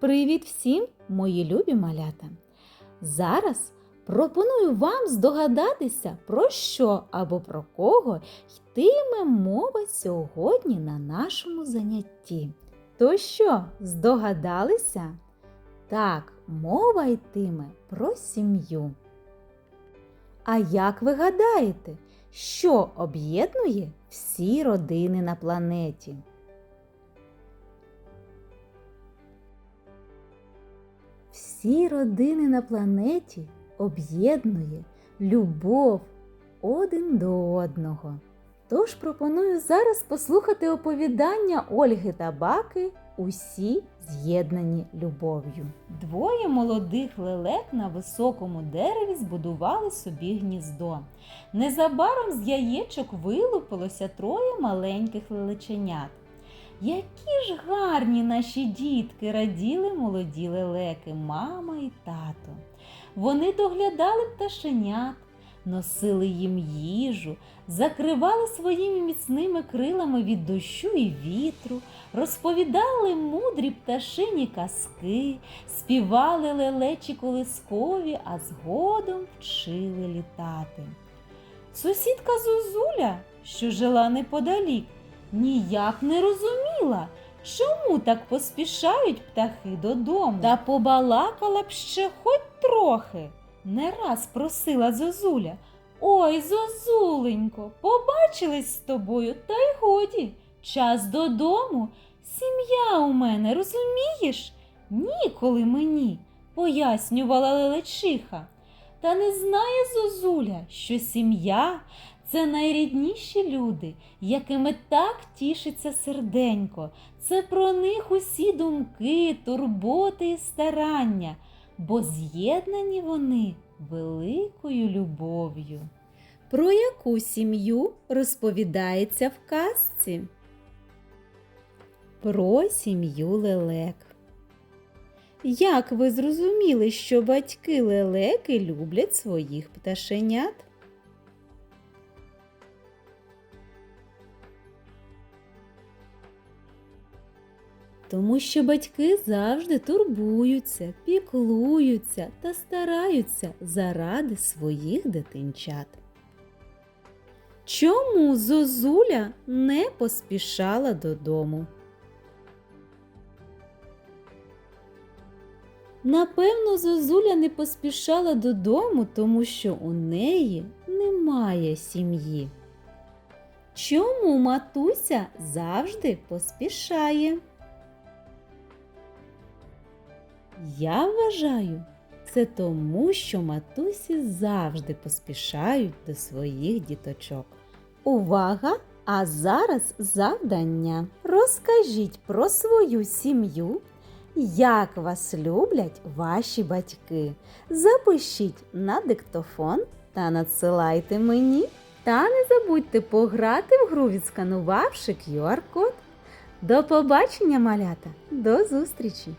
Привіт всім, мої любі малята! Зараз пропоную вам здогадатися, про що або про кого йтиме мова сьогодні на нашому занятті. То що, здогадалися? Так, мова йтиме про сім'ю. А як ви гадаєте, що об'єднує всі родини на планеті? Всі родини на планеті об'єднує любов один до одного. Тож пропоную зараз послухати оповідання Ольги та Баки Усі з'єднані любов'ю. Двоє молодих лелек на високому дереві збудували собі гніздо. Незабаром з яєчок вилупилося троє маленьких лелеченят. Які ж гарні наші дітки, раділи молоді лелеки, мама і тато. Вони доглядали пташенят, носили їм їжу, закривали своїми міцними крилами від дощу і вітру, розповідали мудрі пташині казки, співали лелечі колискові, а згодом вчили літати. Сусідка Зозуля, що жила неподалік, ніяк не розуміла, чому так поспішають птахи додому. Та побалакала б ще хоч трохи. Не раз просила Зозуля. Ой, Зозуленько, побачились з тобою, та й годі. Час додому. Сім'я у мене, розумієш? Ніколи мені, пояснювала лелечиха. Та не знає Зозуля, що сім'я це найрідніші люди, якими так тішиться серденько. Це про них усі думки, турботи і старання, бо з'єднані вони великою любов'ю. Про яку сім'ю розповідається в казці? Про сім'ю лелек. Як ви зрозуміли, що батьки лелеки люблять своїх пташенят? Тому що батьки завжди турбуються, піклуються та стараються заради своїх дитинчат. Чому Зозуля не поспішала додому? Напевно, Зозуля не поспішала додому, тому що у неї немає сім'ї. Чому матуся завжди поспішає? Я вважаю, це тому, що матусі завжди поспішають до своїх діточок. Увага! А зараз завдання. Розкажіть про свою сім'ю, як вас люблять ваші батьки. Запишіть на диктофон та надсилайте мені. Та не забудьте пограти в гру, відсканувавши QR-код. До побачення, малята! До зустрічі!